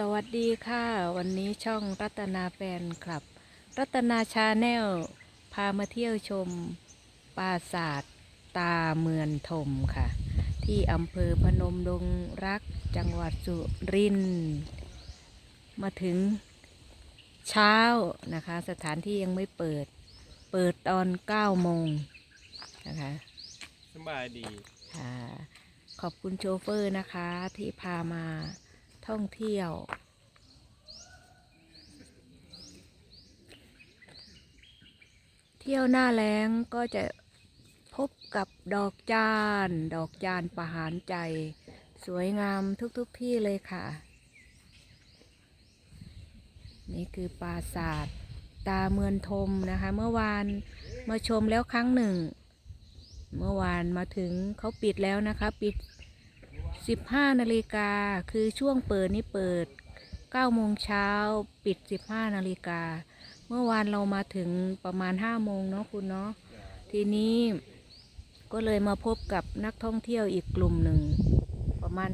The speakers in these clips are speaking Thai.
สวัสดีค่ะ วันนี้ช่องรัตนาแฟนคลับ รัตนาชาแนล พามาเที่ยวชม ปราสาทตาเมือนทมค่ะ ที่อำเภอพนมดงรักจังหวัดสุรินทร์มาถึงเช้านะคะ สถานที่ยังไม่เปิด เปิดตอน9โมงนะคะสบายดีค่ะขอบคุณโชเฟอร์นะคะที่พามา ท่องเที่ยวเที่ยวหน้าแล้งก็จะพบกับดอกจาน ดอกจานประหารใจ สวยงามทุกๆทที่เลยค่ะ นี่คือปราสาทตาเมือนทมนะคะ เมื่อวานมาชมแล้วครั้งหนึ่ง เมื่อวานมาถึงเขาปิดแล้วนะคะ ปิด 15นาฬิกาคือช่วงเปิดนี่เปิด9โมงเช้าปิด 15นาฬิกา เมื่อวานเรามาถึงประมาณ5โมงเนาะคุณเนาะทีนี้ก็เลยมาพบกับนักท่องเที่ยวอีกกลุ่มหนึ่ง ประมาณ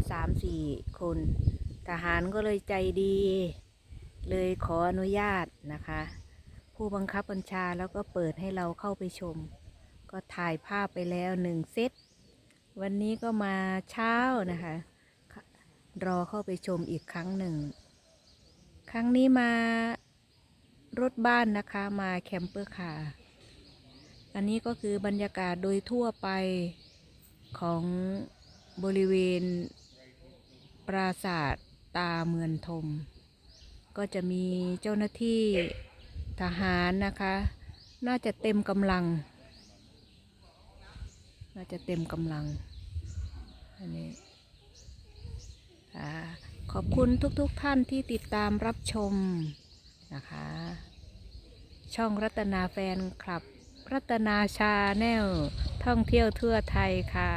3-4 คน ทหารก็เลยใจดี เลยขออนุญาตนะคะ ผู้บังคับบัญชาแล้วก็เปิดให้เราเข้าไปชม ก็ถ่ายภาพไปแล้วหนึ่งเซต วันนี้ก็มาเช้านะคะ รอเข้าไปชมอีกครั้งหนึ่ง ครั้งนี้มารถบ้านนะคะมาแคมเปอร์คาร์อันนี้ก็คือบรรยากาศโดยทั่วไปของบริเวณ ปราสาทตาเมือนทม ก็จะมีเจ้าหน้าที่ทหารนะคะ น่าจะเต็มกำลัง น่าจะเต็มกำลัง อันนี้ขอบคุณทุกๆทท่านที่ติดตามรับชมนะคะ ช่องรัตนาแฟนคลับ รัตนาชาแนลท่องเที่ยวทั่วไทยค่ะ